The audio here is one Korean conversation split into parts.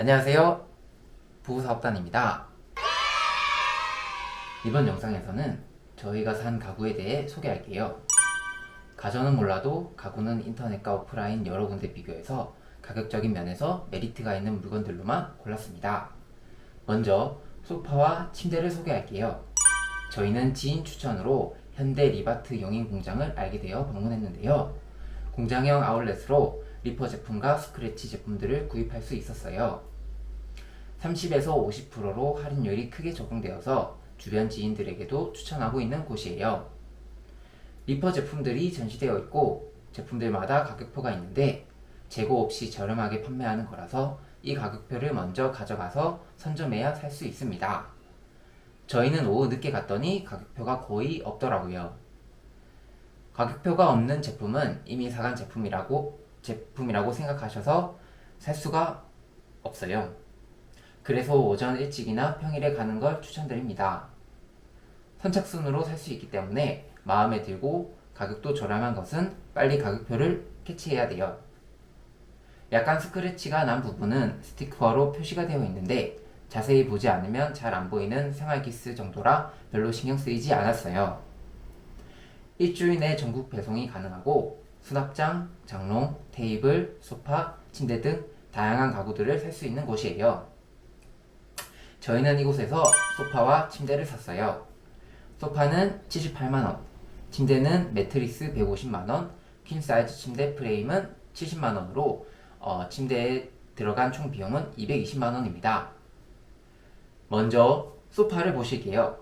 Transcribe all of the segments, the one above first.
안녕하세요. 부부사업단입니다. 이번 영상에서는 저희가 산 가구에 대해 소개할게요. 가전은 몰라도 가구는 인터넷과 오프라인 여러 군데 비교해서 가격적인 면에서 메리트가 있는 물건들로만 골랐습니다. 먼저 소파와 침대를 소개할게요. 저희는 지인 추천으로 현대 리바트 용인 공장을 알게 되어 방문했는데요. 공장형 아울렛으로 리퍼 제품과 스크래치 제품들을 구입할 수 있었어요. 30에서 50%로 할인율이 크게 적용되어서 주변 지인들에게도 추천하고 있는 곳이에요. 리퍼 제품들이 전시되어 있고 제품들마다 가격표가 있는데 재고 없이 저렴하게 판매하는 거라서 이 가격표를 먼저 가져가서 선점해야 살 수 있습니다. 저희는 오후 늦게 갔더니 가격표가 거의 없더라고요. 가격표가 없는 제품은 이미 사간 제품이라고 제품이라고 생각하셔서 살 수가 없어요. 그래서 오전 일찍이나 평일에 가는 걸 추천드립니다. 선착순으로 살 수 있기 때문에 마음에 들고 가격도 저렴한 것은 빨리 가격표를 캐치해야 돼요. 약간 스크래치가 난 부분은 스티커로 표시가 되어 있는데 자세히 보지 않으면 잘 안 보이는 생활기스 정도라 별로 신경 쓰이지 않았어요. 일주일 내 전국 배송이 가능하고 수납장, 장롱, 테이블, 소파, 침대 등 다양한 가구들을 살 수 있는 곳이에요. 저희는 이곳에서 소파와 침대를 샀어요. 소파는 78만원, 침대는 매트리스 150만원, 퀸 사이즈 침대 프레임은 70만원으로 어, 침대에 들어간 총 비용은 220만원입니다. 먼저 소파를 보실게요.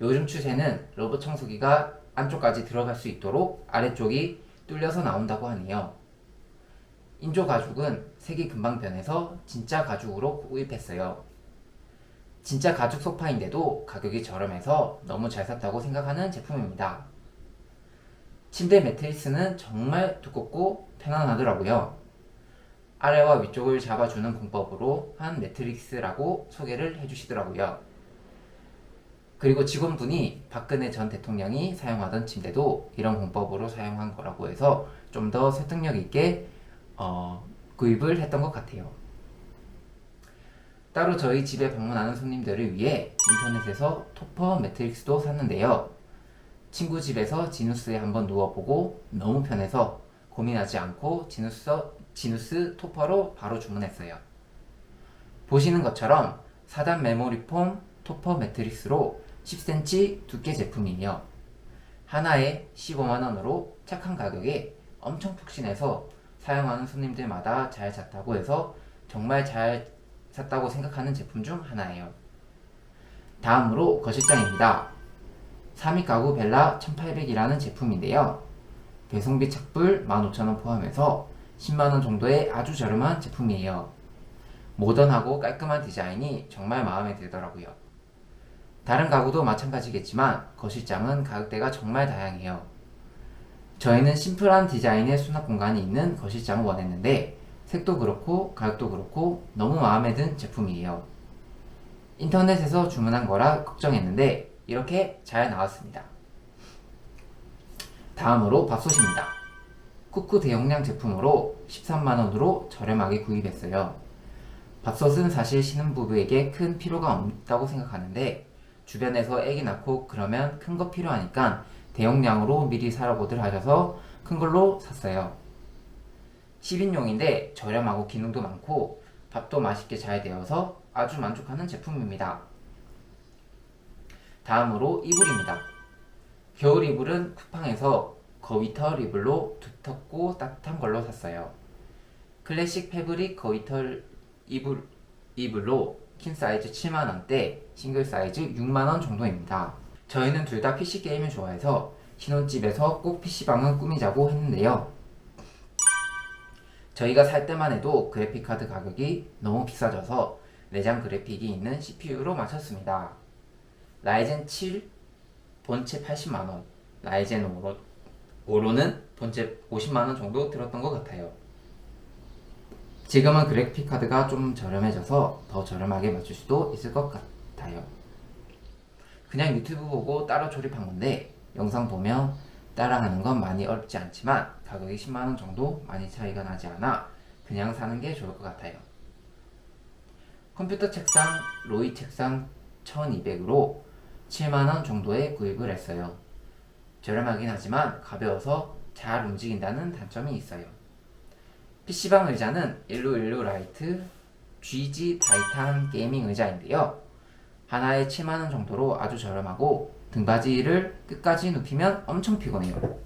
요즘 추세는 로봇 청소기가 안쪽까지 들어갈 수 있도록 아래쪽이 뚫려서 나온다고 하네요. 인조 가죽은 색이 금방 변해서 진짜 가죽으로 구입했어요. 진짜 가죽 소파인데도 가격이 저렴해서 너무 잘 샀다고 생각하는 제품입니다. 침대 매트리스는 정말 두껍고 편안하더라고요. 아래와 위쪽을 잡아주는 공법으로 한 매트리스라고 소개를 해주시더라고요. 그리고 직원분이 박근혜 전 대통령이 사용하던 침대도 이런 공법으로 사용한 거라고 해서 좀 더 설득력 있게 어, 구입을 했던 것 같아요. 따로 저희 집에 방문하는 손님들을 위해 인터넷에서 토퍼 매트릭스도 샀는데요. 친구 집에서 지누스에 한번 누워보고 너무 편해서 고민하지 않고 지누스, 지누스 토퍼로 바로 주문했어요. 보시는 것처럼 4단 메모리 폼 토퍼 매트릭스로 10cm 두께 제품이에요. 하나에 15만원으로 착한 가격에 엄청 푹신해서 사용하는 손님들마다 잘 잤다고 해서 정말 잘 샀다고 생각하는 제품 중 하나예요. 다음으로 거실장입니다. 3위 가구 벨라 1800이라는 제품인데요. 배송비 착불 15,000원 포함해서 10만원 정도의 아주 저렴한 제품이에요. 모던하고 깔끔한 디자인이 정말 마음에 들더라고요. 다른 가구도 마찬가지겠지만 거실장은 가격대가 정말 다양해요. 저희는 심플한 디자인의 수납 공간이 있는 거실장을 원했는데 색도 그렇고 가격도 그렇고 너무 마음에 든 제품이에요. 인터넷에서 주문한 거라 걱정했는데 이렇게 잘 나왔습니다. 다음으로 밥솥입니다. 쿠쿠 대용량 제품으로 13만원으로 저렴하게 구입했어요. 밥솥은 사실 신혼부부에게 큰 필요가 없다고 생각하는데 주변에서 애기 낳고 그러면 큰 거 필요하니까 대용량으로 미리 사라고들 하셔서 큰 걸로 샀어요. 10인용인데 저렴하고 기능도 많고 밥도 맛있게 잘 되어서 아주 만족하는 제품입니다. 다음으로 이불입니다. 겨울 이불은 쿠팡에서 거위털 이불로 두텁고 따뜻한 걸로 샀어요. 클래식 패브릭 거위털 이불, 이불로 킹 사이즈 7만원대, 싱글 사이즈 6만원 정도입니다. 저희는 둘 다 PC 게임을 좋아해서 신혼집에서 꼭 PC방은 꾸미자고 했는데요. 저희가 살 때만 해도 그래픽카드 가격이 너무 비싸져서 내장 그래픽이 있는 CPU로 맞췄습니다. 라이젠 7 본체 80만원, 라이젠 5로, 5로는 본체 50만원 정도 들었던 것 같아요. 지금은 그래픽카드가 좀 저렴해져서 더 저렴하게 맞출 수도 있을 것 같아요. 그냥 유튜브 보고 따로 조립한 건데 영상 보면 따라하는 건 많이 어렵지 않지만 가격이 10만원 정도 많이 차이가 나지 않아 그냥 사는 게 좋을 것 같아요. 컴퓨터 책상 로이 책상 1200으로 7만원 정도에 구입을 했어요. 저렴하긴 하지만 가벼워서 잘 움직인다는 단점이 있어요. PC방 의자는 1216 라이트 GG 타이탄 게이밍 의자인데요. 하나에 7만원 정도로 아주 저렴하고 등받이를 끝까지 눕히면 엄청 피곤해요.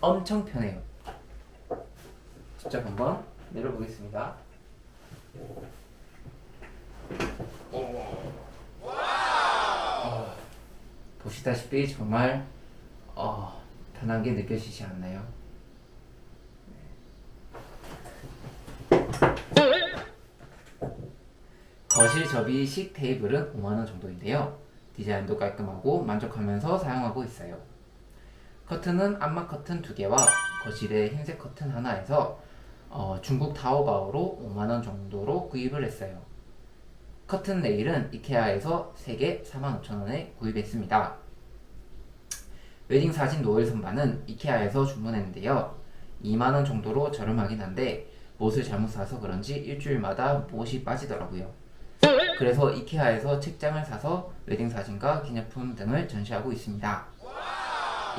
엄청 편해요. 직접 한번 내려보겠습니다. 어, 보시다시피 정말 어, 편한 게 느껴지지 않나요? 거실 접이식 테이블은 5만원 정도인데요. 디자인도 깔끔하고 만족하면서 사용하고 있어요. 커튼은 안마 커튼 두 개와 거실에 흰색 커튼 하나에서 어, 중국 타오바오로 5만원 정도로 구입을 했어요. 커튼 네일은 이케아에서 3개 45,000원에 구입했습니다. 웨딩 사진 노을 선반은 이케아에서 주문했는데요. 2만원 정도로 저렴하긴 한데 못을 잘못 사서 그런지 일주일마다 못이 빠지더라고요. 그래서 이케아에서 책장을 사서 웨딩 사진과 기념품 등을 전시하고 있습니다.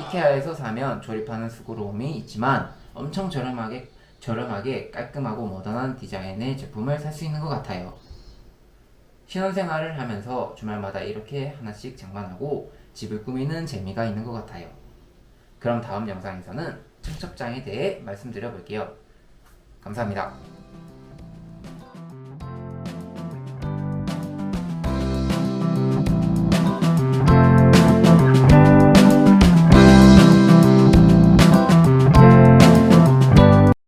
이케아에서 사면 조립하는 수고로움이 있지만 엄청 저렴하게 저렴하게 깔끔하고 모던한 디자인의 제품을 살 수 있는 것 같아요. 신혼생활을 하면서 주말마다 이렇게 하나씩 장만하고 집을 꾸미는 재미가 있는 것 같아요. 그럼 다음 영상에서는 청첩장에 대해 말씀드려 볼게요. 감사합니다.